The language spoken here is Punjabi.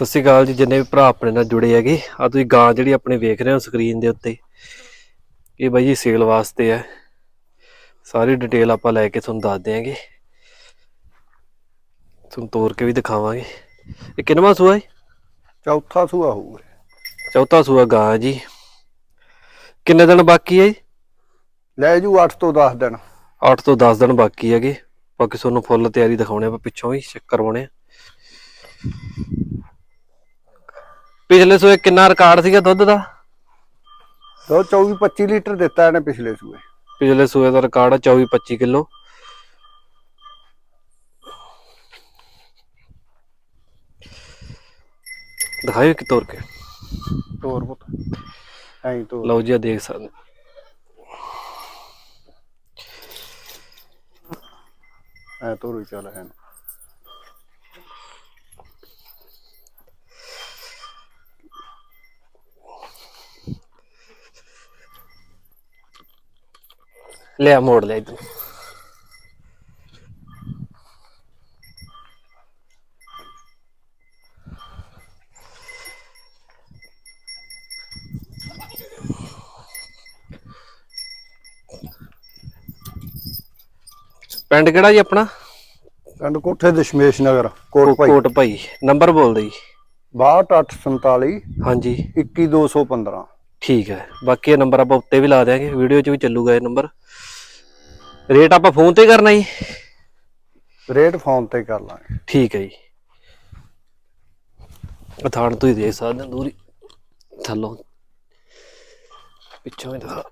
ਸਤਿ ਸ਼੍ਰੀ ਅਕਾਲ ਜੀ ਜਿੰਨੇ ਵੀ ਭਰਾ ਆਪਣੇ ਨਾਲ ਜੁੜੇ ਹੈਗੇ ਆ ਤੁਸੀਂ ਗਾਂ ਜਿਹੜੀ ਆਪਣੇ ਵੇਖ ਰਹੇ ਹੋ ਸਕਰੀਨ ਦੇ ਉੱਤੇ ਇਹ ਬਾਈ ਜੀ ਸੇਲ ਵਾਸਤੇ ਹੈ। ਸਾਰੀ ਡਿਟੇਲ ਆਪਾਂ ਲੈ ਕੇ ਤੁਹਾਨੂੰ ਦੱਸ ਦਿਆਂਗੇ। ਤੁਹਾਨੂੰ ਤੋੜ ਕੇ ਵੀ ਦਿਖਾਵਾਂਗੇ। ਇਹ ਕਿੰਨਵਾਂ ਸੂਆ ਹੈ ਚੌਥਾ ਸੂਆ ਹੋਊਗਾ। ਚੌਥਾ ਸੂਆ ਗਾਂ ਜੀ। ਕਿੰਨੇ ਦਿਨ ਬਾਕੀ ਹੈ ਜੀ? ਲੈ ਜੂ 8 ਤੋਂ 10 ਦਿਨ। 8 ਤੋਂ 10 ਦਿਨ ਬਾਕੀ ਹੈਗੇ। ਬਾਕੀ ਤੁਹਾਨੂੰ ਫੁੱਲ ਤਿਆਰੀ ਦਿਖਾਉਣੇ ਆਪਾਂ ਪਿੱਛੋਂ ਵੀ ਚੈੱਕ ਕਰਵਾਉਣੇ ਆ। ਪਿਛਲੇ ਸੂਏ ਕਿੰਨਾ ਰਿਕਾਰਡ ਸੀਗਾ ਦੁੱਧ ਦਾ? ਦੋ 24 25 ਲੀਟਰ ਦਿੱਤਾ ਇਹਨੇ ਪਿਛਲੇ ਸੂਏ। ਪਿਛਲੇ ਸੂਏ ਦਾ ਰਿਕਾਰਡ ਆ 24 25 ਕਿਲੋ। ਦਿਖਾਇਓ ਕਿ ਤੋਰ ਕੇ। ਤੋਰ ਪੁੱਤ। ਐਂ ਤੋਰ। ਲਓ ਜੀ ਆ ਦੇਖ ਸਕਦੇ ਐ ਤੋਰ ਚੱਲ ਹੈ ਲਿਆ ਮੋੜ ਲਿਆ ਇਧਰ ਪਿੰਡ ਕਿਹੜਾ ਜੀ ਆਪਣਾ? ਪਿੰਡ ਕੋਠੇ ਦਸ਼ਮੇਸ਼ ਨਗਰ ਕੋਟ ਭਾਈ। ਕੋਟ ਭਾਈ ਨੰਬਰ ਬੋਲ ਦਿਓ ਜੀ। 62847 ਹਾਂਜੀ। 21215 ਠੀਕ ਹੈ। ਬਾਕੀ ਇਹ ਨੰਬਰ ਆਪਾਂ ਉੱਤੇ ਵੀ ਲਾ ਦਿਆਂਗੇ। ਵੀਡੀਓ 'ਚ ਵੀ ਚੱਲੂਗਾ ਇਹ ਨੰਬਰ। ਰੇਟ ਆਪਾਂ ਫੋਨ ਤੇ ਕਰਨਾ ਜੀ? ਰੇਟ ਫੋਨ ਤੇ ਕਰ ਲਾਂਗੇ। ਠੀਕ ਹੈ ਜੀ। ਅਥਾਣ ਤੋਂ ਹੀ ਦੇਖ ਸਕਦੇ ਹੋ ਦੂਰੀ। ਥੱਲੋਂ। ਪਿੱਛੋਂ ਹੀ ਦਿਖਾ।